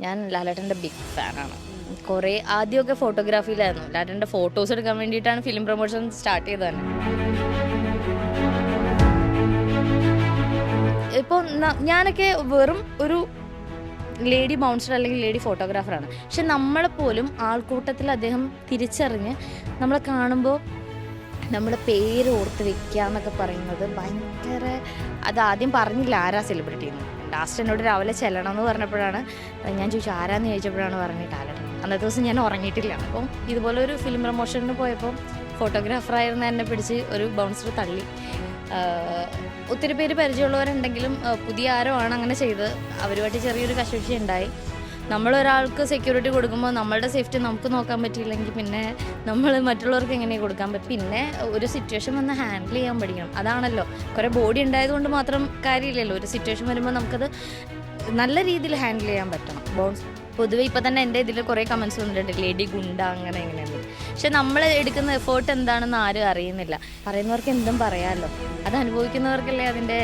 ഞാൻ ലാലേട്ടന്റെ ബിഗ് ഫാനാണ് കുറേ ആദ്യമൊക്കെ ഫോട്ടോഗ്രാഫിയിലായിരുന്നു ലാലേട്ടന്റെ ഫോട്ടോസ് എടുക്കാൻ വേണ്ടിയിട്ടാണ് ഫിലിം പ്രൊമോഷൻ സ്റ്റാർട്ട് ചെയ്തത് തന്നെ. ഇപ്പോൾ ഞാനൊക്കെ വെറും ഒരു ലേഡി ബൗൺസർ അല്ലെങ്കിൽ ലേഡി ഫോട്ടോഗ്രാഫറാണ് പക്ഷെ നമ്മളെ പോലും ആൾക്കൂട്ടത്തിൽ അദ്ദേഹം തിരിച്ചറിഞ്ഞ് നമ്മളെ കാണുമ്പോൾ നമ്മുടെ പേര് ഓർത്ത് വെക്കുക എന്നൊക്കെ പറയുന്നത് ഭയങ്കര അത് ആദ്യം പറഞ്ഞില്ല ആരാ സെലിബ്രിറ്റി എന്ന്. ലാസ്റ്റ് എന്നോട് രാവിലെ ചെല്ലണം എന്ന് പറഞ്ഞപ്പോഴാണ് ഞാൻ ചോദിച്ചു ആരാന്ന് ചോദിച്ചപ്പോഴാണ് പറഞ്ഞിട്ട് ടാലന്റ് അന്നത്തെ ദിവസം ഞാൻ ഉറങ്ങിയിട്ടില്ല. അപ്പോൾ ഇതുപോലെ ഒരു ഫിലിം പ്രൊമോഷനിൽ പോയപ്പോൾ ഫോട്ടോഗ്രാഫറായിരുന്ന എന്നെ പിടിച്ച് ഒരു ബൗൺസർ തള്ളി. ഒത്തിരി പേര് പരിചയമുള്ളവരുണ്ടെങ്കിലും പുതിയ ആരോ ആണ് അങ്ങനെ ചെയ്ത് അവരുമായിട്ട് ചെറിയൊരു കശുവശി ഉണ്ടായി. നമ്മൾ ഒരാൾക്ക് സെക്യൂരിറ്റി കൊടുക്കുമ്പോൾ നമ്മളുടെ സേഫ്റ്റി നമുക്ക് നോക്കാൻ പറ്റിയില്ലെങ്കിൽ പിന്നെ നമ്മൾ മറ്റുള്ളവർക്ക് എങ്ങനെ കൊടുക്കാൻ പറ്റും പിന്നെ ഒരു സിറ്റുവേഷൻ വന്ന് ഹാൻഡിൽ ചെയ്യാൻ പഠിക്കണം. അതാണല്ലോ. കുറേ ബോഡി ഉണ്ടായതുകൊണ്ട് മാത്രം കാര്യമില്ലല്ലോ. ഒരു സിറ്റുവേഷൻ വരുമ്പോൾ നമുക്കത് നല്ല രീതിയിൽ ഹാൻഡിൽ ചെയ്യാൻ പറ്റണം. ബോൺസ് പൊതുവെ ഇപ്പം തന്നെ എന്റെ ഇതിൽ കുറേ കമൻസ് വന്നിട്ടുണ്ട്. ലേഡി ഗുണ്ട അങ്ങനെ എങ്ങനെയാണ് പക്ഷെ നമ്മൾ എടുക്കുന്ന എഫേർട്ട് എന്താണെന്ന് ആരും അറിയുന്നില്ല. പറയുന്നവർക്ക് എന്തും പറയാമല്ലോ അത് അനുഭവിക്കുന്നവർക്കല്ലേ അതിന്റെ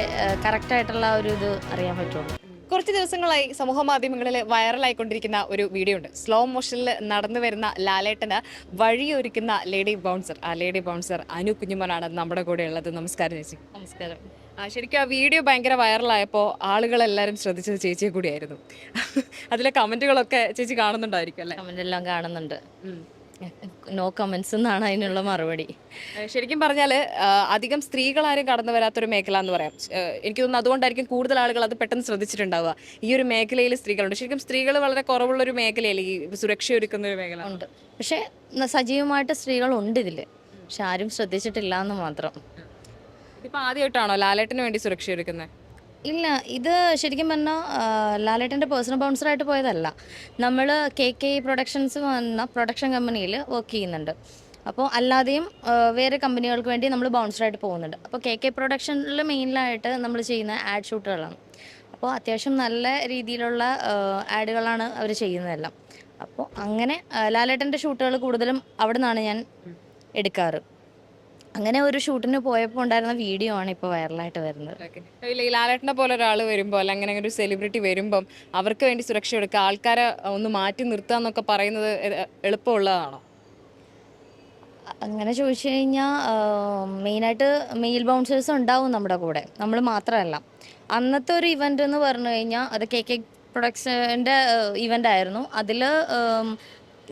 കറക്റ്റായിട്ടുള്ള ഒരു ഇത് അറിയാൻ പറ്റുള്ളൂ. കുറച്ച് ദിവസങ്ങളായി സമൂഹ മാധ്യമങ്ങളിൽ വൈറലായിക്കൊണ്ടിരിക്കുന്ന ഒരു വീഡിയോ ഉണ്ട്. സ്ലോ മോഷനിൽ നടന്നു വരുന്ന ലാലേട്ടന് വഴിയൊരുക്കുന്ന ലേഡി ബൗൺസർ ആ ലേഡി ബൗൺസർ അനു കുഞ്ഞുമോനാണ് നമ്മുടെ കൂടെ ഉള്ളത്. നമസ്കാരം ചേച്ചി. നമസ്കാരം. ആ, ശരിക്കും ആ വീഡിയോ ഭയങ്കര വൈറലായപ്പോൾ ആളുകളെല്ലാവരും ശ്രദ്ധിച്ചത് ചേച്ചിയെ കൂടിയായിരുന്നു. അതിലെ കമന്റുകളൊക്കെ ചേച്ചി കാണുന്നുണ്ടായിരിക്കും അല്ലേ? കമന്റെല്ലാം കാണുന്നുണ്ട്. നോ കമന്റ്സ് എന്നാണ് അതിനുള്ള മറുപടി. ശരിക്കും പറഞ്ഞാൽ അധികം സ്ത്രീകളാരും കടന്നു വരാത്തൊരു മേഖല എന്ന് പറയാം എനിക്ക് തോന്നുന്നു അതുകൊണ്ടായിരിക്കും കൂടുതൽ ആളുകൾ അത് പെട്ടെന്ന് ശ്രദ്ധിച്ചിട്ടുണ്ടാവുക. ഈ ഒരു മേഖലയിൽ സ്ത്രീകളുണ്ട്. ശരിക്കും സ്ത്രീകൾ വളരെ കുറവുള്ള ഒരു മേഖലയല്ലേ ഈ സുരക്ഷ ഒരുക്കുന്ന ഒരു മേഖല? ഉണ്ട്. പക്ഷേ സജീവമായിട്ട് സ്ത്രീകളുണ്ട് ഇതിൽ പക്ഷെ ആരും ശ്രദ്ധിച്ചിട്ടില്ല എന്ന് മാത്രം. ഇപ്പൊ ആദ്യമായിട്ടാണോ ലാലേട്ടന് വേണ്ടി സുരക്ഷ ഒരുക്കുന്നത് ഇല്ല ഇത് ശരിക്കും പറഞ്ഞാൽ ലാലേട്ടന്റെ പേഴ്സണൽ ബൗൺസറായിട്ട് പോയതല്ല. നമ്മൾ കെ കെ പ്രൊഡക്ഷൻസ് വന്ന പ്രൊഡക്ഷൻ കമ്പനിയിൽ വർക്ക് ചെയ്യുന്നുണ്ട്. അപ്പോൾ അല്ലാതെയും വേറെ കമ്പനികൾക്ക് വേണ്ടി നമ്മൾ ബൗൺസറായിട്ട് പോകുന്നുണ്ട്. അപ്പോൾ കെ കെ പ്രൊഡക്ഷനിൽ മെയിനിലായിട്ട് നമ്മൾ ചെയ്യുന്ന ആഡ് ഷൂട്ടുകളാണ്. അപ്പോൾ അത്യാവശ്യം നല്ല രീതിയിലുള്ള ആഡുകളാണ് അവർ ചെയ്യുന്നതെല്ലാം. അപ്പോൾ അങ്ങനെ ലാലേട്ടന്റെ ഷൂട്ടുകൾ കൂടുതലും അവിടെ നിന്നാണ് ഞാൻ എടുക്കാറ്. അങ്ങനെ ഒരു ഷൂട്ടിന് പോയപ്പോൾ ഉണ്ടായിരുന്ന വീഡിയോ ആണ് ഇപ്പോൾ വൈറലായിട്ട് വരുന്നത്. ഈ ലാലേട്ടനെ പോലെ ഒരാൾ വരുമ്പോൾ അങ്ങനെ ഒരു സെലിബ്രിറ്റി വരുമ്പം അവർക്ക് വേണ്ടി സുരക്ഷ എടുക്കുക ആൾക്കാരെ ഒന്ന് മാറ്റി നിർത്തുക എന്നൊക്കെ പറയുന്നത് എളുപ്പമുള്ളതാണോ? അങ്ങനെ ചോദിച്ചു കഴിഞ്ഞാൽ മെയിനായിട്ട് മെയിൽ ബൗൺസേഴ്സ് ഉണ്ടാവും നമ്മുടെ കൂടെ. നമ്മൾ മാത്രമല്ല. അന്നത്തെ ഒരു ഇവന്റ് എന്ന് പറഞ്ഞു കഴിഞ്ഞാൽ അത് കെ കെ പ്രൊഡക്ഷന്റെ ഇവന്റ് ആയിരുന്നു. അതിൽ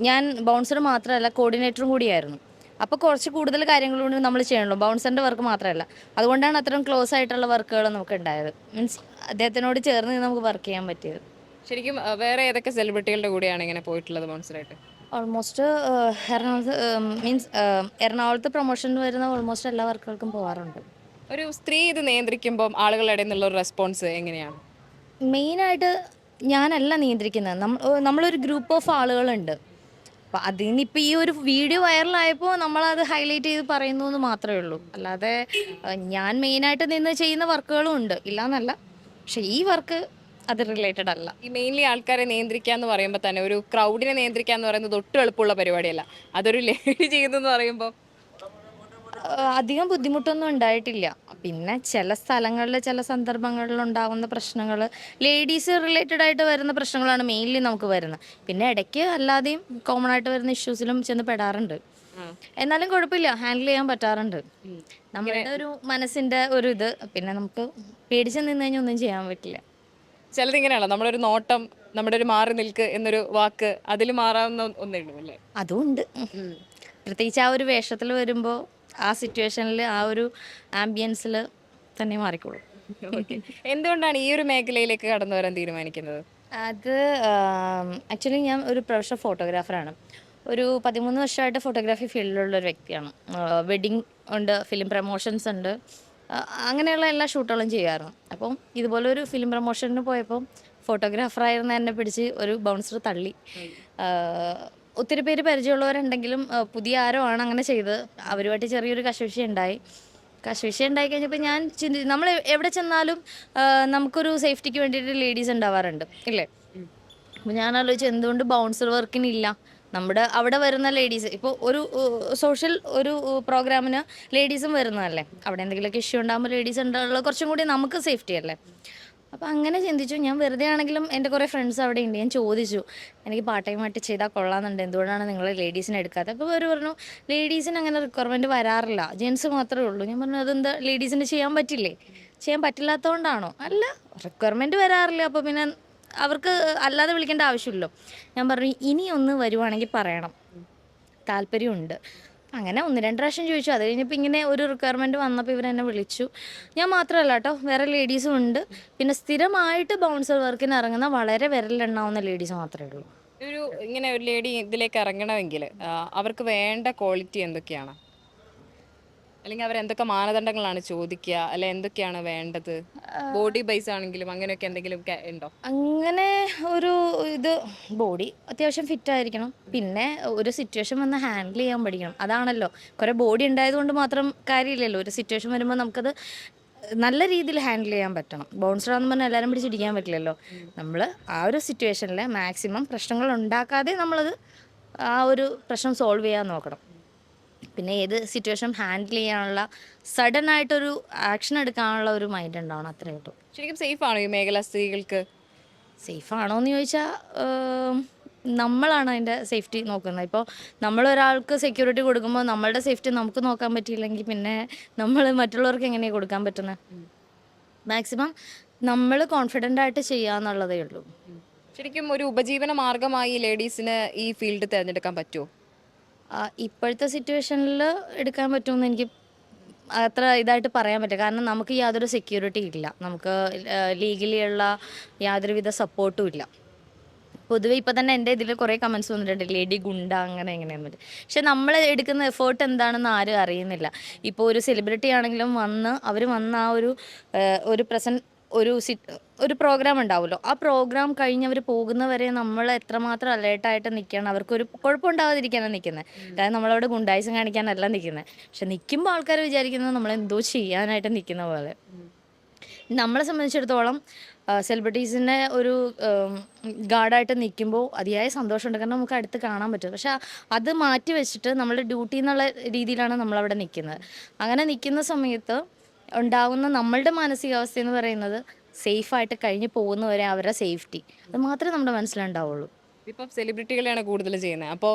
ഞാൻ ബൗൺസർ മാത്രമല്ല കോർഡിനേറ്ററും കൂടിയായിരുന്നു. അപ്പോൾ കുറച്ച് കൂടുതൽ കാര്യങ്ങൾ കൂടി നമ്മൾ ചെയ്യണല്ലോ. ബൗൺസറിന്റെ വർക്ക് മാത്രമല്ല. അതുകൊണ്ടാണ് അത്രയും ക്ലോസ് ആയിട്ടുള്ള വർക്കുകൾ നമുക്ക് ഉണ്ടായത് മീൻസ് അദ്ദേഹത്തിനോട് ചേർന്ന് നമുക്ക് വർക്ക് ചെയ്യാൻ പറ്റിയത്. ശരിക്കും വേറെ ഏതൊക്കെ സെലിബ്രിറ്റികളുടെ കൂടെയാണ് ഇങ്ങനെ പോയിട്ടുള്ളത് ബൗൺസറായിട്ട് ഓൾമോസ്റ്റ് എറണാകുളത്ത് മീൻസ് എറണാകുളത്ത് പ്രൊമോഷൻ വരുന്ന ഓൾമോസ്റ്റ് എല്ലാ വർക്കുകൾക്കും പോകാറുണ്ട് ഒരു സ്ത്രീ ഇത് നിയന്ത്രിക്കുമ്പോൾ ആളുകളുടെ ഇടയിൽ നിന്നുള്ള റെസ്പോൺസ് എങ്ങനെയാണ്? മെയിനായിട്ട് ഞാനല്ല നിയന്ത്രിക്കുന്നത്. നമ്മൾ നമ്മളൊരു ഗ്രൂപ്പ് ഓഫ് ആളുകളുണ്ട്. അപ്പം ഇപ്പം ഈ ഒരു വീഡിയോ വൈറലായപ്പോൾ നമ്മളത് ഹൈലൈറ്റ് ചെയ്ത് പറയുന്നു എന്ന് മാത്രമേ ഉള്ളൂ. അല്ലാതെ ഞാൻ മെയിനായിട്ട് നിന്ന് ചെയ്യുന്ന വർക്കുകളും ഉണ്ട്. ഇല്ലാന്നല്ല. പക്ഷെ ഈ വർക്ക് അത് റിലേറ്റഡ് അല്ല. ഈ മെയിൻലി ആൾക്കാരെ നിയന്ത്രിക്കുക എന്ന് പറയുമ്പോൾ തന്നെ ഒരു ക്രൗഡിനെ നിയന്ത്രിക്കുക എന്ന് പറയുന്നത് ഒട്ടും എളുപ്പമുള്ള പരിപാടിയല്ല. അതൊരു ലേഡി ചെയ്യുന്നതെന്ന് പറയുമ്പോൾ അധികം ബുദ്ധിമുട്ടൊന്നും ഉണ്ടായിട്ടില്ല. പിന്നെ ചില സ്ഥലങ്ങളിൽ ചില സന്ദർഭങ്ങളിൽ ഉണ്ടാകുന്ന പ്രശ്നങ്ങൾ ലേഡീസ് റിലേറ്റഡ് ആയിട്ട് വരുന്ന പ്രശ്നങ്ങളാണ് മെയിൻലി നമുക്ക് വരുന്നത്. പിന്നെ ഇടയ്ക്ക് അല്ലാതെയും കോമൺ ആയിട്ട് വരുന്ന ഇഷ്യൂസിലും ചെന്ന് പെടാറുണ്ട്. എന്നാലും കുഴപ്പമില്ല ഹാൻഡിൽ ചെയ്യാൻ പറ്റാറുണ്ട്. നമ്മളുടെ ഒരു മനസ്സിന്റെ ഒരു ഇത് പിന്നെ നമുക്ക് പേടിച്ച് നിന്ന് കഴിഞ്ഞാൽ ഒന്നും ചെയ്യാൻ പറ്റില്ല. ചിലത് ഇങ്ങനെയാണോ നമ്മളൊരു നോട്ടം നമ്മുടെ ഒരു മാറി നിൽക്ക് എന്നൊരു വാക്ക് അതിൽ മാറാവുന്ന ഒന്നേ ഉള്ളൂ അല്ലേ? അതും ഉണ്ട്. പ്രത്യേകിച്ച് ആ ഒരു വേഷത്തിൽ വരുമ്പോൾ ആ സിറ്റുവേഷനിൽ ആ ഒരു ആംബിയൻസിൽ തന്നെ മാറിക്കോളും. എന്തുകൊണ്ടാണ് ഈ ഒരു മേഖലയിലേക്ക് കടന്നു വരാൻ തീരുമാനിക്കുന്നത്? അത് ആക്ച്വലി ഞാൻ ഒരു പ്രൊഫഷണൽ ഫോട്ടോഗ്രാഫറാണ്. ഒരു പതിമൂന്ന് വർഷമായിട്ട് ഫോട്ടോഗ്രാഫി ഫീൽഡിലുള്ള ഒരു വ്യക്തിയാണ്. വെഡിങ് ഉണ്ട് ഫിലിം പ്രമോഷൻസ് ഉണ്ട്. അങ്ങനെയുള്ള എല്ലാ ഷൂട്ടുകളും ചെയ്യാറുണ്ട്. അപ്പം ഇതുപോലെ ഒരു ഫിലിം പ്രമോഷന് പോയപ്പോൾ ഫോട്ടോഗ്രാഫറായിരുന്ന എന്നെ പിടിച്ച് ഒരു ബൗൺസർ തള്ളി. ഒത്തിരി പേര് പരിചയമുള്ളവരുണ്ടെങ്കിലും പുതിയ ആരോ ആണ് അങ്ങനെ ചെയ്തത്. അവരുമായിട്ട് ചെറിയൊരു കശവിഷ ഉണ്ടായി. കശവിഷ ഉണ്ടായി കഴിഞ്ഞപ്പോൾ ഞാൻ ചിന്തി നമ്മൾ എവിടെ ചെന്നാലും നമുക്കൊരു സേഫ്റ്റിക്ക് വേണ്ടിയിട്ട് ലേഡീസ് ഉണ്ടാവാറുണ്ട് ഇല്ലേ? അപ്പോൾ ഞാൻ ആലോചിച്ചു എന്തുകൊണ്ട് ബൗൺസർ വർക്കിനില്ല? നമ്മുടെ അവിടെ വരുന്ന ലേഡീസ് ഇപ്പോൾ ഒരു സോഷ്യൽ ഒരു പ്രോഗ്രാമിന് ലേഡീസും വരുന്നതല്ലേ? അവിടെ എന്തെങ്കിലുമൊക്കെ ഇഷ്യൂ ഉണ്ടാകുമ്പോൾ ലേഡീസ് ഉണ്ടാകുള്ള കുറച്ചും കൂടി നമുക്ക് സേഫ്റ്റി അല്ലേ? അപ്പോൾ അങ്ങനെ ചിന്തിച്ചു. ഞാൻ വെറുതെ ആണെങ്കിലും എന്റെ കുറേ ഫ്രണ്ട്സ് അവിടെ ഉണ്ട്. ഞാൻ ചോദിച്ചു എനിക്ക് പാർട്ട് ടൈം ആയിട്ട് ചെയ്താൽ കൊള്ളാമെന്നുണ്ട്. എന്തുകൊണ്ടാണ് നിങ്ങൾ ലേഡീസിനെ എടുക്കാത്തത്? അപ്പോൾ അവർ പറഞ്ഞു ലേഡീസിന് അങ്ങനെ റിക്വയർമെന്റ് വരാറില്ല. ജെൻസ് മാത്രമേ ഉള്ളൂ. ഞാൻ പറഞ്ഞു അതെന്താ? ലേഡീസിന് ചെയ്യാൻ പറ്റില്ലേ? ചെയ്യാൻ പറ്റില്ലാത്തതുകൊണ്ടാണോ അല്ല റിക്വയർമെന്റ് വരാറില്ല. അപ്പോൾ പിന്നെ അവർക്ക് അല്ലാതെ വിളിക്കേണ്ട ആവശ്യമില്ലല്ലോ. ഞാൻ പറഞ്ഞു ഇനി ഒന്ന് വരുവാണെങ്കിൽ പറയണം. താല്പര്യമുണ്ട്. അങ്ങനെ ഒന്ന് രണ്ട് പ്രാവശ്യം ചോദിച്ചു. അത് കഴിഞ്ഞപ്പോൾ ഇങ്ങനെ ഒരു റിക്വയർമെന്റ് വന്നപ്പോൾ ഇവരെന്നെ വിളിച്ചു. ഞാൻ മാത്രമല്ല കേട്ടോ വേറെ ലേഡീസും ഉണ്ട്. പിന്നെ സ്ഥിരമായിട്ട് ബൗൺസർ വർക്കിന് ഇറങ്ങുന്ന വളരെ വിരലെണ്ണാവുന്ന ലേഡീസ് മാത്രമേ ഉള്ളൂ. ഒരു ഇങ്ങനെ ഒരു ലേഡി ഇതിലേക്ക് ഇറങ്ങണമെങ്കിൽ അവർക്ക് വേണ്ട ക്വാളിറ്റി എന്തൊക്കെയാണ്? അല്ലെങ്കിൽ അവർ എന്തൊക്കെ മാനദണ്ഡങ്ങളാണ് ചോദിക്കുക? അല്ലെ എന്തൊക്കെയാണ് വേണ്ടത്? ബോഡി ബേസ് ആണെങ്കിലും അങ്ങനെയൊക്കെ എന്തെങ്കിലും ഒക്കെ ഉണ്ടോ? അങ്ങനെ ഒരു ഇത് ബോഡി അത്യാവശ്യം ഫിറ്റ് ആയിരിക്കണം. പിന്നെ ഒരു സിറ്റുവേഷൻ വന്ന് ഹാൻഡിൽ ചെയ്യാൻ പഠിക്കണം. അതാണല്ലോ. കുറേ ബോഡി ഉണ്ടായതുകൊണ്ട് മാത്രം കാര്യമില്ലല്ലോ. ഒരു സിറ്റുവേഷൻ വരുമ്പോൾ നമുക്കത് നല്ല രീതിയിൽ ഹാൻഡിൽ ചെയ്യാൻ പറ്റണം. ബൗൺസർ ആണെന്ന് പറഞ്ഞാൽ എല്ലാവരും പിടിച്ചിരിക്കാൻ പറ്റില്ലല്ലോ. നമ്മൾ ആ ഒരു സിറ്റുവേഷനിൽ മാക്സിമം പ്രശ്നങ്ങൾ ഉണ്ടാക്കാതെ നമ്മളത് ആ ഒരു പ്രശ്നം സോൾവ് ചെയ്യാൻ നോക്കണം. പിന്നെ ഏത് സിറ്റുവേഷൻ ഹാൻഡിൽ ചെയ്യാനുള്ള സഡൻ ആയിട്ടൊരു ആക്ഷൻ എടുക്കാനുള്ള ഒരു മൈൻഡ് ഉണ്ടാവണം അത്രേ ഉള്ളൂ. ശരിക്കും സേഫ് ആണോ ഈ മേഖല സ്ത്രീകൾക്ക്? സേഫ് ആണോ എന്ന് ചോദിച്ചാൽ നമ്മളാണ് അതിന്റെ സേഫ്റ്റി നോക്കുന്നത്. ഇപ്പോൾ നമ്മളൊരാൾക്ക് സെക്യൂരിറ്റി കൊടുക്കുമ്പോൾ നമ്മളുടെ സേഫ്റ്റി നമുക്ക് നോക്കാൻ പറ്റിയില്ലെങ്കിൽ പിന്നെ നമ്മൾ മറ്റുള്ളവർക്ക് എങ്ങനെയാണ് കൊടുക്കാൻ പറ്റുന്നത് മാക്സിമം നമ്മൾ കോൺഫിഡന്റ് ആയിട്ട് ചെയ്യാന്നുള്ളതേ ഉള്ളൂ. ശരിക്കും ഒരു ഉപജീവന മാർഗമായി ലേഡീസിന് ഈ ഫീൽഡ് തിരഞ്ഞെടുക്കാൻ പറ്റുമോ ഇപ്പോഴത്തെ സിറ്റുവേഷനിൽ എടുക്കാൻ പറ്റുമെന്ന് എനിക്ക് അത്ര ഇതായിട്ട് പറയാൻ പറ്റില്ല. കാരണം നമുക്ക് യാതൊരു സെക്യൂരിറ്റി ഇല്ല. നമുക്ക് ലീഗലിയുള്ള യാതൊരുവിധ സപ്പോർട്ടും ഇല്ല. പൊതുവെ ഇപ്പം തന്നെ എന്റെ ഇതിൽ കുറേ കമൻസ് വന്നിട്ടുണ്ട്. ലേഡി ഗുണ്ട അങ്ങനെ എങ്ങനെയെന്ന് പക്ഷെ നമ്മൾ എടുക്കുന്ന എഫേർട്ട് എന്താണെന്ന് ആരും അറിയുന്നില്ല. ഇപ്പോൾ ഒരു സെലിബ്രിറ്റി ആണെങ്കിലും വന്ന് അവർ വന്ന ആ ഒരു ഒരു പ്രസന്റ് ഒരു ഒരു പ്രോഗ്രാം ഉണ്ടാവുമല്ലോ. ആ പ്രോഗ്രാം കഴിഞ്ഞവർ പോകുന്നവരെ നമ്മൾ എത്രമാത്രം അലേർട്ടായിട്ട് നിൽക്കണം അവർക്കൊരു കുഴപ്പമുണ്ടാവാതിരിക്കാനാണ് നിൽക്കുന്നത് അതായത് നമ്മളവിടെ ഗുണ്ടായിസം കാണിക്കാനല്ല നിൽക്കുന്നത് പക്ഷെ നിൽക്കുമ്പോൾ ആൾക്കാർ വിചാരിക്കുന്നത് നമ്മൾ എന്തോ ചെയ്യാനായിട്ട് നിൽക്കുന്ന പോലെ. നമ്മളെ സംബന്ധിച്ചിടത്തോളം സെലിബ്രിറ്റീസിന്റെ ഒരു ഗാർഡായിട്ട് നിൽക്കുമ്പോൾ അതിയായ സന്തോഷമുണ്ട്. കാരണം നമുക്ക് അടുത്ത് കാണാൻ പറ്റും. പക്ഷെ അത് മാറ്റി വെച്ചിട്ട് നമ്മുടെ ഡ്യൂട്ടി എന്നുള്ള രീതിയിലാണ് നമ്മളവിടെ നിൽക്കുന്നത് അങ്ങനെ നിൽക്കുന്ന സമയത്ത് ഉണ്ടാകുന്ന നമ്മളുടെ മാനസികാവസ്ഥ എന്ന് പറയുന്നത് സേഫ് ആയിട്ട് കഴിഞ്ഞ് പോകുന്നവരെ അവരുടെ സേഫ്റ്റി അത് മാത്രമേ നമ്മുടെ മനസ്സിലുണ്ടാവുള്ളൂ. ഇപ്പം സെലിബ്രിറ്റികളെയാണ് കൂടുതൽ ചെയ്യുന്നത്. അപ്പോൾ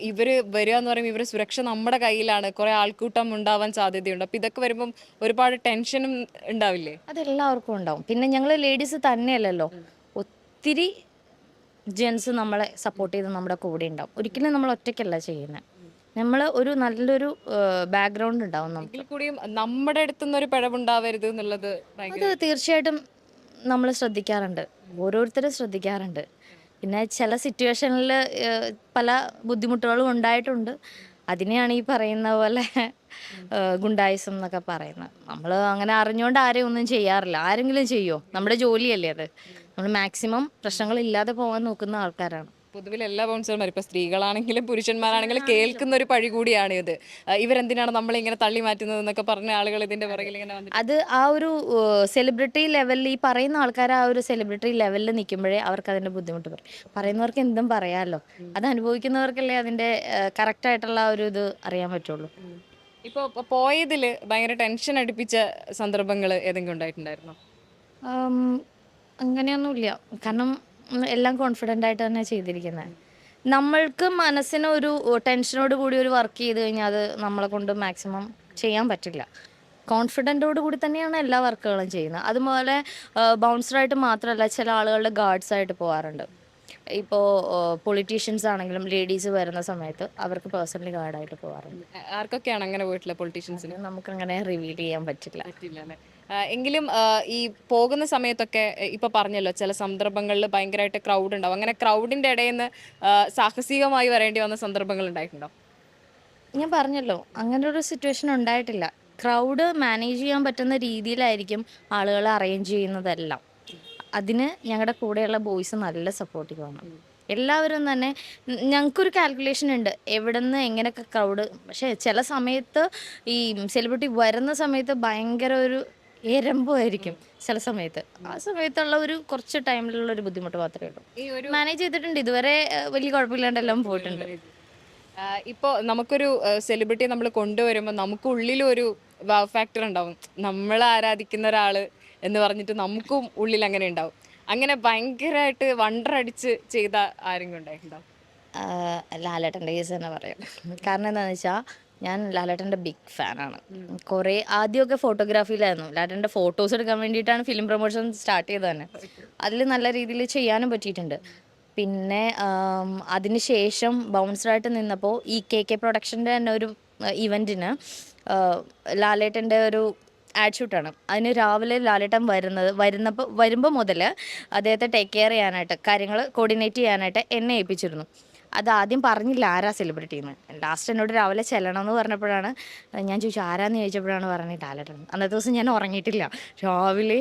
ഇവർ വരിക എന്ന് പറയുമ്പോൾ ഇവരുടെ സുരക്ഷ നമ്മുടെ കയ്യിലാണ്. കുറേ ആൾക്കൂട്ടം ഉണ്ടാവാൻ സാധ്യതയുണ്ട്. അപ്പോൾ ഇതൊക്കെ വരുമ്പം ഒരുപാട് ടെൻഷനും ഉണ്ടാവില്ലേ? അതെല്ലാവർക്കും ഉണ്ടാവും. പിന്നെ ഞങ്ങൾ ലേഡീസ് തന്നെയല്ലല്ലോ. ഒത്തിരി ജെൻസ് നമ്മളെ സപ്പോർട്ട് ചെയ്ത് നമ്മുടെ കൂടെ ഉണ്ടാവും. ഒരിക്കലും നമ്മൾ ഒറ്റയ്ക്കല്ല ചെയ്യുന്നത് നമ്മൾ ഒരു നല്ലൊരു ബാക്ക്ഗ്രൗണ്ട് ഉണ്ടാവും നമുക്ക്. എങ്കിൽ കൂടിയും നമ്മുടെ അടുത്തുനിന്ന് ഒരു പിഴവുണ്ടാവരുത് എന്നുള്ളത് ഭയങ്കര അത് തീർച്ചയായിട്ടും നമ്മൾ ശ്രദ്ധിക്കാറുണ്ട്. ഓരോരുത്തരും ശ്രദ്ധിക്കാറുണ്ട്. പിന്നെ ചില സിറ്റുവേഷനിൽ പല ബുദ്ധിമുട്ടുകളും ഉണ്ടായിട്ടുണ്ട്. അതിനെയാണ് ഈ പറയുന്ന പോലെ ഗുണ്ടായിസം എന്നൊക്കെ പറയുന്നത്. നമ്മൾ അങ്ങനെ അറിഞ്ഞുകൊണ്ട് ആരെയും ഒന്നും ചെയ്യാറില്ല. ആരെങ്കിലും ചെയ്യുമോ നമ്മുടെ ജോലിയല്ലേ അത്. നമ്മൾ മാക്സിമം പ്രശ്നങ്ങളില്ലാതെ പോകാൻ നോക്കുന്ന ആൾക്കാരാണ്. പൊതുവിൽ എല്ലാ ബൗൺസർമാരും ഇപ്പൊ സ്ത്രീകളാണെങ്കിലും പുരുഷന്മാരാണെങ്കിലും കേൾക്കുന്ന ഒരു പഴി കൂടിയാണ് ഇത് ഇവരെന്തിനാണ് നമ്മളെ ഇങ്ങനെ തള്ളി മാറ്റുന്നത് എന്നൊക്കെ പറഞ്ഞ ആളുകൾ ഇതിന്റെ പുറകിൽ ഇങ്ങനെ അത് ആ ഒരു സെലിബ്രിറ്റി ലെവലിൽ ഈ പറയുന്ന ആൾക്കാർ ആ ഒരു സെലിബ്രിറ്റി ലെവലിൽ നിൽക്കുമ്പോഴേ അവർക്ക് അതിന്റെ ബുദ്ധിമുട്ട് പറയും. പറയുന്നവർക്ക് എന്തും പറയാമല്ലോ അത് അനുഭവിക്കുന്നവർക്കല്ലേ അതിന്റെ കറക്റ്റ് ആയിട്ടുള്ള ഒരു ഇത് അറിയാൻ പറ്റുള്ളൂ. ഇപ്പൊ പോയതിൽ പോയതിൽ ഭയങ്കര ടെൻഷൻ അടുപ്പിച്ച സന്ദർഭങ്ങൾ ഏതെങ്കിലും ഉണ്ടായിട്ടുണ്ടായിരുന്നോ? അങ്ങനെയൊന്നുമില്ല. കാരണം എല്ലാം കോൺഫിഡന്റ് ആയിട്ട് തന്നെ ചെയ്തിരിക്കുന്നത് നമ്മൾക്ക് മനസ്സിന് ഒരു ടെൻഷനോട് കൂടി ഒരു വർക്ക് ചെയ്ത് കഴിഞ്ഞാൽ അത് നമ്മളെ കൊണ്ട് മാക്സിമം ചെയ്യാൻ പറ്റില്ല. കോൺഫിഡന്റോട് കൂടി തന്നെയാണ് എല്ലാ വർക്കുകളും ചെയ്യുന്നത്. അതുപോലെ ബൗൺസറായിട്ട് മാത്രമല്ല ചില ആളുകളുടെ ഗാർഡ്സ് ആയിട്ട് പോകാറുണ്ട് ഇപ്പോൾ പൊളിറ്റീഷ്യൻസ് ആണെങ്കിലും ലേഡീസ് വരുന്ന സമയത്ത് അവർക്ക് പേഴ്സണലി ഗാർഡായിട്ട് പോകാറുണ്ട് ആർക്കൊക്കെയാണ് അങ്ങനെ പോയിട്ടുള്ള പൊളിറ്റീഷ്യൻസിന് നമുക്ക് നമുക്കങ്ങനെ റിവീൽ ചെയ്യാൻ പറ്റില്ല. പറ്റില്ല എങ്കിലും ഈ പോകുന്ന സമയത്തൊക്കെ ഇപ്പൊ പറഞ്ഞല്ലോ ചില സന്ദർഭങ്ങളിൽ ഭയങ്കരമായിട്ട് ക്രൗഡ് ഉണ്ടാവും. അങ്ങനെ ക്രൗഡിന്റെ ഇടയിൽ നിന്ന് സാഹസികമായി വരേണ്ടി വന്ന സന്ദർഭങ്ങൾ ഉണ്ടായിട്ടുണ്ടോ? ഞാൻ പറഞ്ഞല്ലോ അങ്ങനെ ഒരു സിറ്റുവേഷൻ ഉണ്ടായിട്ടില്ല. ക്രൗഡ് മാനേജ് ചെയ്യാൻ പറ്റുന്ന രീതിയിലായിരിക്കും ആളുകൾ അറേഞ്ച് ചെയ്യുന്നതെല്ലാം. അതിന് ഞങ്ങളുടെ കൂടെയുള്ള ബോയ്സ് നല്ല സപ്പോർട്ടീവ് ആണ് എല്ലാവരും തന്നെ ഞങ്ങൾക്കൊരു കാൽക്കുലേഷൻ ഉണ്ട് എവിടെ നിന്ന് എങ്ങനെയൊക്കെ ക്രൗഡ് പക്ഷേ ചില സമയത്ത് ഈ സെലിബ്രിറ്റി വരുന്ന സമയത്ത് ഭയങ്കര ഒരു എരമ്പുമായിരിക്കും ചില സമയത്ത്. ആ സമയത്തുള്ള ഒരു കുറച്ച് ടൈമിലുള്ള ഒരു ബുദ്ധിമുട്ട് മാത്രമേ ഉള്ളൂ. മാനേജ് ചെയ്തിട്ടുണ്ട്. ഇതുവരെ വലിയ കുഴപ്പമില്ലാണ്ടെല്ലാം പോയിട്ടുണ്ട്. ഇപ്പോ നമുക്കൊരു സെലിബ്രിറ്റി നമ്മൾ കൊണ്ടുവരുമ്പോൾ നമുക്ക് ഒരു വാവ് ഫാക്ടർ ഉണ്ടാവും. നമ്മൾ ആരാധിക്കുന്ന ഒരാൾ എന്ന് പറഞ്ഞിട്ട് നമുക്കും ഉള്ളിൽ അങ്ങനെ ഉണ്ടാവും. അങ്ങനെ ഭയങ്കരമായിട്ട് വണ്ടർ അടിച്ച് ചെയ്ത ആരെങ്കിലും ഉണ്ടായിട്ടുണ്ടാവും ലാലേട്ടന്റെ കേസ് തന്നെ പറയാം. കാരണം എന്താണെന്ന് വെച്ചാൽ ഞാൻ ലാലേട്ടന്റെ ബിഗ് ഫാനാണ് കുറേ ആദ്യമൊക്കെ ഫോട്ടോഗ്രാഫിയിലായിരുന്നു ലാലേട്ടന്റെ ഫോട്ടോസ് എടുക്കാൻ വേണ്ടിയിട്ടാണ് ഫിലിം പ്രൊമോഷൻ സ്റ്റാർട്ട് ചെയ്തത് തന്നെ. അതിൽ നല്ല രീതിയിൽ ചെയ്യാനും പറ്റിയിട്ടുണ്ട്. പിന്നെ അതിനുശേഷം ബൗൺസറായിട്ട് നിന്നപ്പോൾ ഈ കെ കെ പ്രൊഡക്ഷന്റെ തന്നെ ഒരു ഇവന്റിന് ലാലേട്ടന്റെ ഒരു ആഡ് ഷൂട്ടാണ് അതിന് രാവിലെ ലാലേട്ടൻ വരുന്നത് വരുന്നപ്പോൾ വരുമ്പോൾ മുതൽ അദ്ദേഹത്തെ ടേക്ക് കെയർ ചെയ്യാനായിട്ട് കാര്യങ്ങൾ കോർഡിനേറ്റ് ചെയ്യാനായിട്ട് എന്നെ ഏൽപ്പിച്ചിരുന്നു. അത് ആദ്യം പറഞ്ഞില്ല ആരാ സെലിബ്രിറ്റി എന്ന്. ലാസ്റ്റ് എന്നോട് രാവിലെ ചെല്ലണം എന്ന് പറഞ്ഞപ്പോഴാണ് ഞാൻ ചോദിച്ചു ആരാന്ന് ചോദിച്ചപ്പോഴാണ് പറഞ്ഞത് ലാലേട്ടൻ അന്നത്തെ ദിവസം ഞാൻ ഉറങ്ങിയിട്ടില്ല. രാവിലെ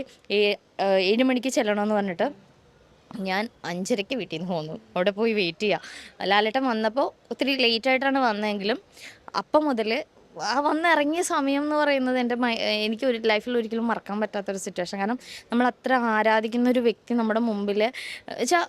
ഏഴ് മണിക്ക് ചെല്ലണമെന്ന് പറഞ്ഞിട്ട് ഞാൻ അഞ്ചരയ്ക്ക് വീട്ടിൽ നിന്ന് പോന്നു. അവിടെ പോയി വെയിറ്റ് ചെയ്യുക ലാലേട്ടൻ വന്നപ്പോൾ ഒത്തിരി ലേറ്റായിട്ടാണ് വന്നതെങ്കിലും അപ്പം മുതൽ വന്നിറങ്ങിയ സമയം എന്ന് പറയുന്നത് എന്റെ മൈ- എനിക്ക് ഒരു ലൈഫിൽ ഒരിക്കലും മറക്കാൻ പറ്റാത്തൊരു സിറ്റുവേഷൻ കാരണം നമ്മൾ അത്ര ആരാധിക്കുന്ന ഒരു വ്യക്തി നമ്മുടെ മുമ്പിൽ വെച്ചാൽ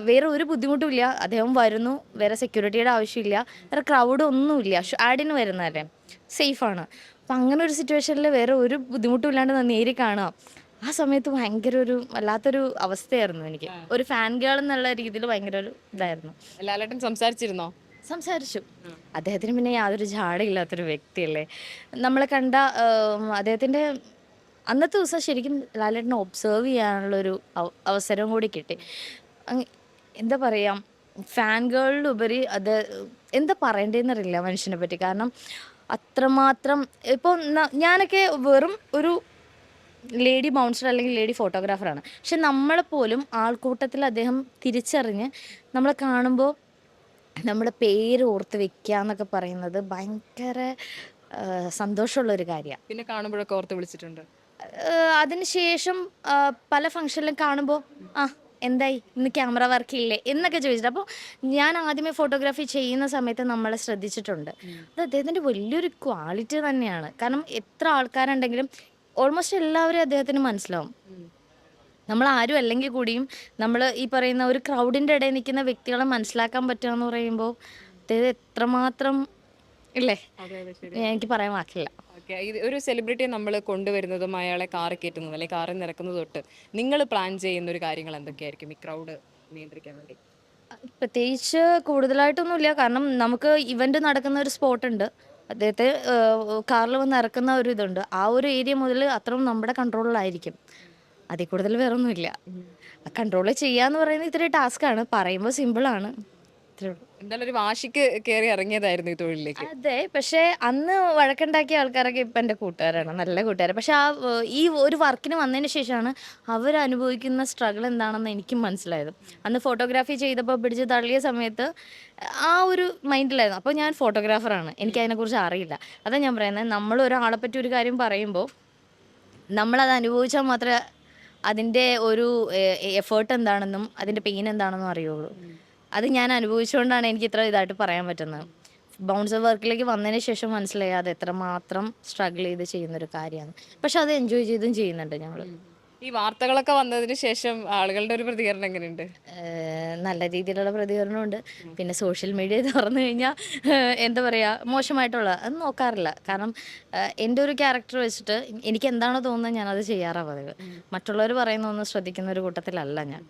വേറെ ഒരു ബുദ്ധിമുട്ടുമില്ല അദ്ദേഹം വരുന്നു വേറെ സെക്യൂരിറ്റിയുടെ ആവശ്യമില്ല വേറെ ക്രൗഡ് ഒന്നുമില്ല. ആഡിന് വരുന്നതല്ലേ? സേഫാണ് അപ്പം അങ്ങനെ ഒരു സിറ്റുവേഷനിൽ വേറെ ഒരു ബുദ്ധിമുട്ടും ഇല്ലാണ്ട് നേരി കാണുക. ആ സമയത്ത് ഭയങ്കര ഒരു വല്ലാത്തൊരു അവസ്ഥയായിരുന്നു എനിക്ക്. ഒരു ഫാൻ ഗേൾ എന്നുള്ള രീതിയിൽ ഭയങ്കര ഒരു ഇതായിരുന്നു. ലാലേട്ടൻ സംസാരിച്ചിരുന്നോ? സംസാരിച്ചു. അദ്ദേഹത്തിന് പിന്നെ യാതൊരു ജാടയില്ലാത്തൊരു വ്യക്തിയല്ലേ. നമ്മളെ കണ്ട അദ്ദേഹത്തിന്റെ അന്നത്തെ ദിവസം ശരിക്കും ലാലേട്ടനെ ഒബ്സേർവ് ചെയ്യാനുള്ളൊരു അവസരം കൂടി കിട്ടി. എന്താ പറയുക ഫാൻ ഗേളിലുപരി അത് എന്താ പറയേണ്ടതെന്നറിയില്ല മനുഷ്യനെ പറ്റി. കാരണം അത്രമാത്രം ഇപ്പോൾ ഞാനൊക്കെ വെറും ഒരു ലേഡി ബൗൺസർ അല്ലെങ്കിൽ ലേഡി ഫോട്ടോഗ്രാഫറാണ് പക്ഷെ നമ്മളെപ്പോലും ആൾക്കൂട്ടത്തിൽ അദ്ദേഹം തിരിച്ചറിഞ്ഞ് നമ്മളെ കാണുമ്പോൾ നമ്മുടെ പേര് ഓർത്ത് വെക്കുക എന്നൊക്കെ പറയുന്നത് ഭയങ്കര സന്തോഷമുള്ള ഒരു കാര്യമാണ് പിന്നെ കാണുമ്പോഴൊക്കെ ഓർത്ത് വിളിച്ചിട്ടുണ്ട്. അതിനുശേഷം പല ഫംഗ്ഷനിലും കാണുമ്പോൾ ആ എന്തായി? ഇന്ന് ക്യാമറ വർക്ക് ഇല്ലേ? എന്നൊക്കെ ചോദിച്ചിട്ട്. അപ്പോൾ ഞാൻ ആദ്യമേ ഫോട്ടോഗ്രാഫി ചെയ്യുന്ന സമയത്ത് നമ്മളെ ശ്രദ്ധിച്ചിട്ടുണ്ട്. അത് അദ്ദേഹത്തിന്റെ വലിയൊരു ക്വാളിറ്റി തന്നെയാണ്. കാരണം എത്ര ആൾക്കാരുണ്ടെങ്കിലും ഓൾമോസ്റ്റ് എല്ലാവരും അദ്ദേഹത്തിന് മനസ്സിലാവും. നമ്മൾ ആരും അല്ലെങ്കിൽ കൂടിയും നമ്മൾ ഈ പറയുന്ന ഒരു ക്രൗഡിന്റെ ഇടയിൽ നിൽക്കുന്ന വ്യക്തികളെ മനസ്സിലാക്കാൻ പറ്റുക എന്ന് പറയുമ്പോൾ അതായത് എത്രമാത്രം ഇല്ലേ? എനിക്ക് പറയാൻ വാക്കില്ല. ഒരു സെലിബ്രിറ്റിയെ നമ്മൾ കൊണ്ടുവരുന്നതും അയാളെ കാറിൽ കയറ്റുന്നതും അല്ലെങ്കിൽ കാറിൽ നിറക്കുന്നത് തൊട്ട് നിങ്ങൾ പ്ലാൻ ചെയ്യുന്ന ഒരു കാര്യങ്ങൾ എന്തൊക്കെയായിരിക്കും ഈ ക്രൗഡ് നിയന്ത്രിക്കാൻ വേണ്ടി? പ്രത്യേകിച്ച് കൂടുതലായിട്ടൊന്നുമില്ല. കാരണം നമുക്ക് ഇവന്റ് നടക്കുന്ന ഒരു സ്പോട്ട് ഉണ്ട്. അദ്ദേഹത്തെ കാറിൽ വന്ന് ഇറക്കുന്ന ഒരു ഇതുണ്ട്. ആ ഒരു ഏരിയ മുതൽ അത്രയും നമ്മുടെ കൺട്രോളിലായിരിക്കും അതിൽ കൂടുതൽ വേറെ ഒന്നുമില്ല കൺട്രോൾ ചെയ്യാന്ന് പറയുന്നത് ഇത്തിരി ടാസ്ക്കാണ് പറയുമ്പോൾ സിമ്പിളാണ് ഇത്രേ ഉള്ളൂ. എന്തായാലും ഒരു വാശിക്ക് കയറി ഇറങ്ങിയതായിരുന്നു ഈ തൊഴിലിലേക്ക്. അതെ പക്ഷേ അന്ന് വഴക്കുണ്ടാക്കിയ ആൾക്കാരൊക്കെ ഇപ്പം എന്റെ കൂട്ടുകാരാണ്. നല്ല കൂട്ടുകാർ പക്ഷെ ആ ഈ ഒരു വർക്കിന് വന്നതിന് ശേഷമാണ് അവർ അനുഭവിക്കുന്ന സ്ട്രഗിൾ എന്താണെന്ന് എനിക്കും മനസ്സിലായത്. അന്ന് ഫോട്ടോഗ്രാഫി ചെയ്തപ്പോൾ പിടിച്ച് തള്ളിയ സമയത്ത് ആ ഒരു മൈൻഡിലായിരുന്നു അപ്പോൾ ഞാൻ ഫോട്ടോഗ്രാഫറാണ് എനിക്ക് അതിനെക്കുറിച്ച് അറിയില്ല. അതാ ഞാൻ പറയുന്നത് നമ്മൾ ഒരാളെ പറ്റി ഒരു കാര്യം പറയുമ്പോൾ നമ്മളത് അനുഭവിച്ചാൽ മാത്രമേ അതിന്റെ ഒരു എഫേർട്ട് എന്താണെന്നും അതിന്റെ പെയിൻ എന്താണെന്നും അറിയുള്ളൂ. അത് ഞാൻ അനുഭവിച്ചുകൊണ്ടാണ് എനിക്ക് ഇത്ര ഇതായിട്ട് പറയാൻ പറ്റുന്നത്. ബൗൺസർ വർക്കിലേക്ക് വന്നതിന് ശേഷം മനസ്സിലായി അത് എത്രമാത്രം സ്ട്രഗിൾ ചെയ്ത് ചെയ്യുന്നൊരു കാര്യമാണ്. പക്ഷെ അത് എൻജോയ് ചെയ്തും ചെയ്യുന്നുണ്ട് ഞങ്ങൾ ഈ വാർത്തകളൊക്കെ വന്നതിന് ശേഷം ആളുകളുടെ ഒരു പ്രതികരണം എങ്ങനെയുണ്ട്? നല്ല രീതിയിലുള്ള പ്രതികരണമുണ്ട്. പിന്നെ സോഷ്യൽ മീഡിയ തുറന്നു കഴിഞ്ഞാൽ എന്താ പറയുക മോശമായിട്ടുള്ള അത് നോക്കാറില്ല. കാരണം എന്റെ ഒരു ക്യാരക്ടർ വെച്ചിട്ട് എനിക്ക് എന്താണോ തോന്നുന്നത് ഞാനത് ചെയ്യാറാണ് പതിവ്. മറ്റുള്ളവർ പറയുന്നൊന്നും ശ്രദ്ധിക്കുന്ന ഒരു കൂട്ടത്തിലല്ല ഞാൻ.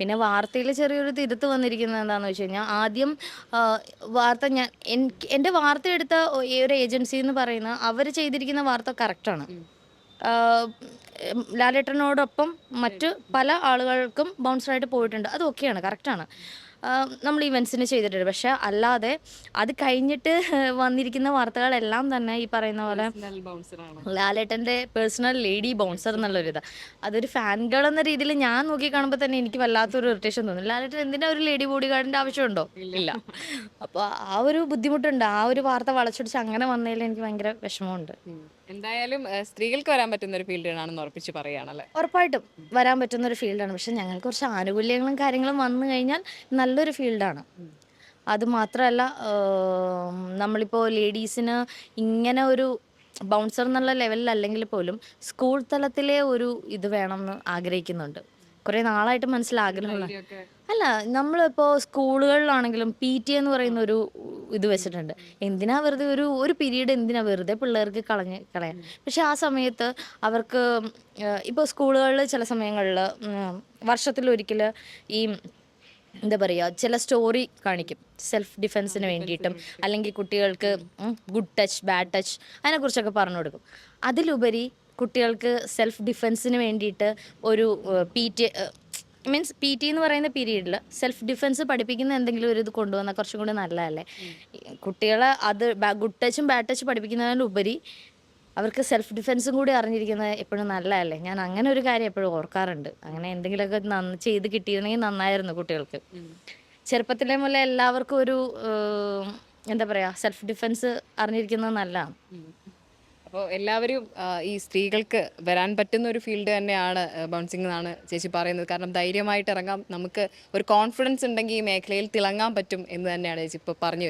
പിന്നെ വാർത്തയിൽ ചെറിയൊരു തിരുത്ത് വന്നിരിക്കുന്നത് എന്താണെന്ന് വെച്ച് കഴിഞ്ഞാൽ ആദ്യം വാർത്ത ഞാൻ എന്റെ വാർത്ത എടുത്ത ഈ ഒരു ഏജൻസി എന്ന് പറയുന്ന അവർ ചെയ്തിരിക്കുന്ന വാർത്ത കറക്റ്റാണ്. ലാലേട്ടനോടൊപ്പം മറ്റ് പല ആളുകൾക്കും ബൗൺസറായിട്ട് പോയിട്ടുണ്ട്. അത് ഓക്കെയാണ് കറക്റ്റാണ് നമ്മൾ ഇവൻസിന് ചെയ്തിട്ടുണ്ട്. പക്ഷെ അല്ലാതെ അത് കഴിഞ്ഞിട്ട് വന്നിരിക്കുന്ന വാർത്തകളെല്ലാം തന്നെ ഈ പറയുന്ന പോലെ ലാലേട്ടന്റെ പേഴ്സണൽ ലേഡി ബൗൺസർ എന്നുള്ളൊരിത് അതൊരു ഫാൻ ഗേൾ എന്ന രീതിയിൽ ഞാൻ നോക്കി കാണുമ്പോൾ തന്നെ എനിക്ക് വല്ലാത്തൊരു ഇറിറ്റേഷൻ തോന്നുന്നു ലാലേട്ടൻ എന്തിനാ ഒരു ലേഡി ബോഡി ഗാർഡിന്റെ ആവശ്യമുണ്ടോ? ഇല്ല. അപ്പോൾ ആ ഒരു ബുദ്ധിമുട്ടുണ്ട്. ആ ഒരു വാർത്ത വളച്ചൊടിച്ച് അങ്ങനെ വന്നതിൽ എനിക്ക് ഭയങ്കര വിഷമമുണ്ട്. എന്തായാലും സ്ത്രീകൾക്ക് വരാൻ പറ്റുന്ന ഒരു ഫീൽഡിനാണെന്ന് ഉറപ്പിച്ച് പറയുകയാണല്ലേ ഉറപ്പായിട്ടും വരാൻ പറ്റുന്ന ഒരു ഫീൽഡാണ്. പക്ഷെ ഞങ്ങൾക്ക് കുറച്ച് ആനുകൂല്യങ്ങളും കാര്യങ്ങളും വന്നു കഴിഞ്ഞാൽ നല്ലൊരു ഫീൽഡാണ്. അത് മാത്രമല്ല നമ്മളിപ്പോൾ ലേഡീസിന് ഇങ്ങനെ ഒരു ബൗൺസർ എന്നുള്ള ലെവലിൽ അല്ലെങ്കിൽ പോലും സ്കൂൾ തലത്തിലെ ഒരു ഇത് വേണമെന്ന് ആഗ്രഹിക്കുന്നുണ്ട്. കുറേ നാളായിട്ട് മനസ്സിലാഗ്രഹമുള്ള. അല്ല നമ്മളിപ്പോൾ സ്കൂളുകളിലാണെങ്കിലും പി ടി എന്ന് പറയുന്ന ഒരു ഇത് വെച്ചിട്ടുണ്ട്. എന്തിനാ വെറുതെ ഒരു ഒരു പീരീഡ് എന്തിനാ വെറുതെ പിള്ളേർക്ക് കളഞ്ഞ് കളയാൻ? പക്ഷെ ആ സമയത്ത് അവർക്ക് ഇപ്പോൾ സ്കൂളുകളിൽ ചില സമയങ്ങളിൽ വർഷത്തിൽ വർഷത്തിലൊരിക്കൽ ഈ എന്താ പറയുക ചില സ്റ്റോറി കാണിക്കും. സെൽഫ് ഡിഫെൻസിന് വേണ്ടിയിട്ടും അല്ലെങ്കിൽ കുട്ടികൾക്ക് ഗുഡ് ടച്ച് ബാഡ് ടച്ച് അതിനെക്കുറിച്ചൊക്കെ പറഞ്ഞു കൊടുക്കും. അതിലുപരി കുട്ടികൾക്ക് സെൽഫ് ഡിഫെൻസിന് വേണ്ടിയിട്ട് ഒരു P T means P T എന്ന് പറയുന്ന പീരീഡിൽ സെൽഫ് ഡിഫെൻസ് പഠിപ്പിക്കുന്ന എന്തെങ്കിലും ഒരു ഇത് കൊണ്ടുവന്നാൽ കുറച്ചും കൂടി നല്ലതല്ലേ? കുട്ടികളെ അത് ഗുഡ് ടച്ചും ബാഡ് ടച്ചും പഠിപ്പിക്കുന്നതിനുപരി അവർക്ക് സെൽഫ് ഡിഫെൻസും കൂടി അറിഞ്ഞിരിക്കുന്നത് എപ്പോഴും നല്ലതല്ലേ? ഞാൻ അങ്ങനെ ഒരു കാര്യം എപ്പോഴും ഓർക്കാറുണ്ട്. അങ്ങനെ എന്തെങ്കിലുമൊക്കെ നന്ന് ചെയ്ത് കിട്ടിയിരുന്നെങ്കിൽ നന്നായിരുന്നു കുട്ടികൾക്ക്. ചെറുപ്പത്തിലെ മുതലേ എല്ലാവർക്കും ഒരു എന്താ പറയുക സെൽഫ് ഡിഫെൻസ് അറിഞ്ഞിരിക്കുന്നത് നല്ലതാണ്. അപ്പോൾ എല്ലാവരും ഈ സ്ത്രീകൾക്ക് വരാൻ പറ്റുന്ന ഒരു ഫീൽഡ് തന്നെയാണ് ബൗൺസിംഗ് എന്നാണ് ചേച്ചി പറയുന്നത്. കാരണം ധൈര്യമായിട്ട് ഇറങ്ങാം. നമുക്ക് ഒരു കോൺഫിഡൻസ് ഉണ്ടെങ്കിൽ ഈ മേഖലയിൽ തിളങ്ങാൻ പറ്റും എന്ന് തന്നെയാണ് ചേച്ചി ഇപ്പോൾ പറഞ്ഞു